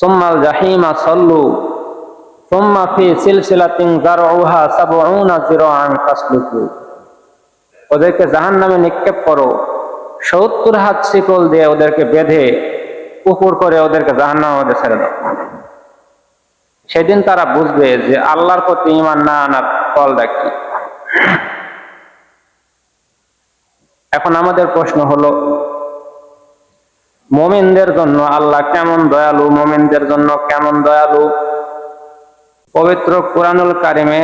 সুম্মাল জাহিমা সল্লু ফি ওদেরকে জাহান্নামে নিক্ষেপ করো, সত্তর হাত শিকল দিয়ে ওদেরকে বেঁধে উপর করে ওদেরকে জাহান্নামের মধ্যে ছেড়ে দাও। সেদিন তারা বুঝবে যে আল্লাহর প্রতি ইমান না আনার ফলটা কি। এখন আমাদের প্রশ্ন হলো মোমিনদের জন্য আল্লাহ কেমন দয়ালু, মোমিনদের জন্য কেমন দয়ালু? পবিত্র কোরআনুল কারিমে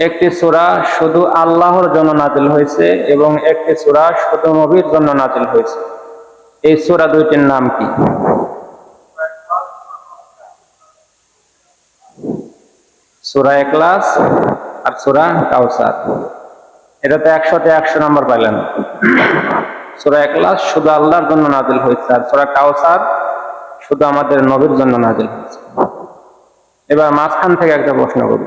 একটি সূরা শুধু আল্লাহর জন্য নাজিল হয়েছে এবং একটি সুরা শুধু নবীর জন্য নাজিল হয়েছে। এই সূরা দুইটির নাম কি? সূরা এখলাস আর সূরা কাউসার এটাতে একশোতে একশো নম্বর পাইলেন। সূরা এখলাস শুধু আল্লাহর জন্য নাজিল হয়েছে আর সূরা কাউসার শুধু আমাদের নবীর জন্য নাজিল হয়েছে। এবার মাঝখান থেকে একটা প্রশ্ন করি।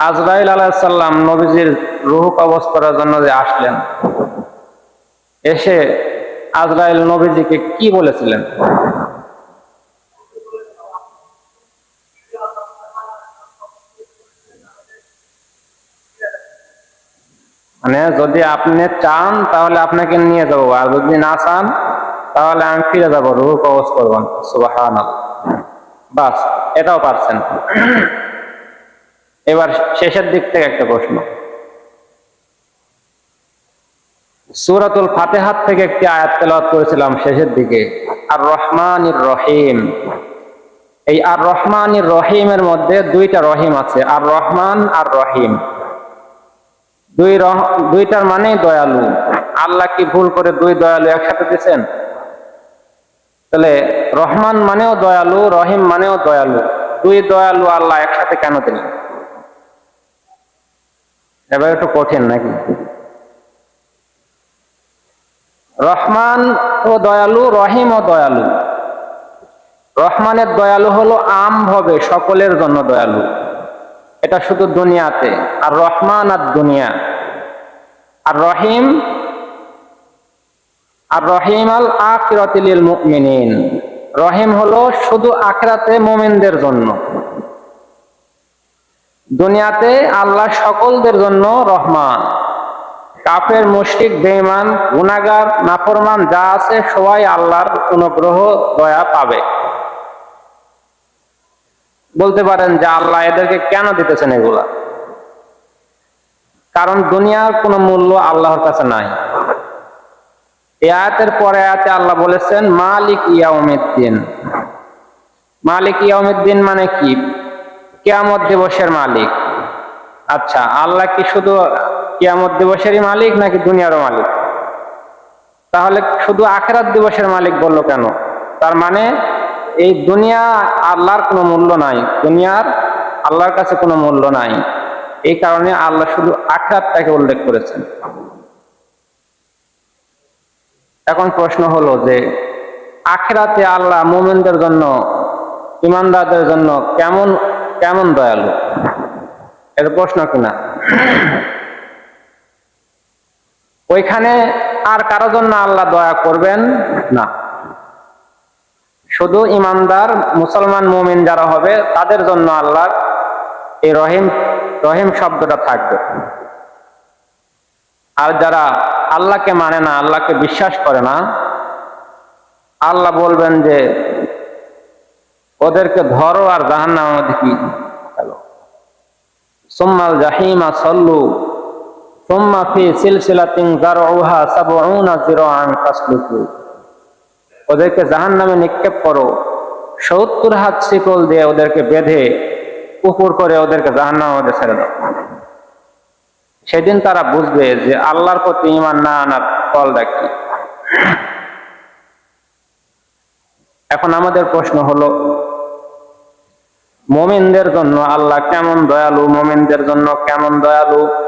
আজরাইল আলাহিসাল্লাম নবীজির রুহ কবজ করার জন্য যে আসলেন, এসে আজরাইল নবীজিকে কি বলেছিলেন? মানে যদি আপনি চান, তাহলে আপনাকে নিয়ে যাব। আর যদি না চান, তাহলে আমি ফিরে যাব রুহ কবজ করবেন বাস, এটাও পারছেন। এবার শেষের দিক থেকে একটা প্রশ্ন। সুরাতুল ফাতেহাত থেকে একটি আয়াত তেলাওয়াত করেছিলাম শেষের দিকে। আর রহমানির রহিম এই আর রহমানির রহিমের মধ্যে দুইটা রহিম আছে। আর রহমান আর রহিম দুই দুইটার মানেই দয়ালু। আল্লাহ কি ভুল করে দুই দয়ালু একসাথে দিয়েছেন? তাহলে রহমান মানেও দয়ালু, রহিম মানেও দয়ালু। দুই দয়ালু আল্লাহ একসাথে কেন দিলেন? এবার একটু কঠিন নাকি? রহমান ও দয়ালু, রহিম ও দয়ালু। রহমানের দয়ালু হলো আম ভাবে সকলের জন্য দয়ালু। এটা শুধু দুনিয়াতে, আর রহমান আর দুনিয়া। আর রহিম আর রহিম আল আখিরাতিল মুমিনিন রহিম হলো শুধু আখরাতে মুমিনদের জন্য। দুনিয়াতে আল্লাহ সকলদের জন্য রহমান। কাফের, মুশরিক, বেঈমান, গুনাহগার, নাফরমান যা আছে সবাই আল্লাহর অনুগ্রহ, দয়া পাবে। বলতে পারেন যে আল্লাহ এদেরকে কেন দিতেছেন এগুলা? কারণ দুনিয়ার কোনো মূল্য আল্লাহর কাছে নাই। এই আয়াতের পরে আয়াতে আল্লাহ বলেছেন, মালিক ইয়াউমিদ্দিন। মালিক ইয়াউমিদ্দিন মানে কি? কিয়ামত দিবসের মালিক। আচ্ছা আল্লাহ কি শুধু কিয়ামত দিবসেরই মালিক নাকি দুনিয়ারও মালিক? তাহলে শুধু আখেরাত দিবসের মালিক বলল কেন? তার মানে এই দুনিয়া আল্লাহর কোনো মূল্য নাই, দুনিয়ার আল্লাহর কাছে কোনো মূল্য নাই। এই কারণে আল্লাহ শুধু আখরাতটাকে উল্লেখ করেছেন। এখন প্রশ্ন হলো যে, আখেরাতে আল্লাহ মোমেনদের জন্য, ইমানদারদের জন্য কেমন কেমন দয়ালু? এর প্রশ্ন কিনা? ওইখানে আর কারও জন্য আল্লাহ দয়া করবেন না। শুধু ইমানদার, মুসলমান মুমিন যারা হবে, তাদের জন্য আল্লাহ এই রহিম রহিম শব্দটা থাকবে। আর যারা আল্লাহকে মানে না, আল্লাহকে বিশ্বাস করে না, আল্লাহ বলবেন যে, ওদেরকে ধরো আর জাহান্নামের মধ্যে কি? ওদেরকে জাহান্নামে নিক্ষেপ করো। সত্তর হাত শিকল দিয়ে ওদেরকে বেঁধে উপর করে ওদেরকে জাহান্নামের মধ্যে ছেড়ে দাও। সেদিন তারা বুঝবে যে আল্লাহর প্রতি ইমান না আনার ফলটা কি। এখন আমাদের প্রশ্ন হলো, মোমিনদের জন্য আল্লাহ কেমন দয়ালু? মোমিনদের জন্য কেমন দয়ালু?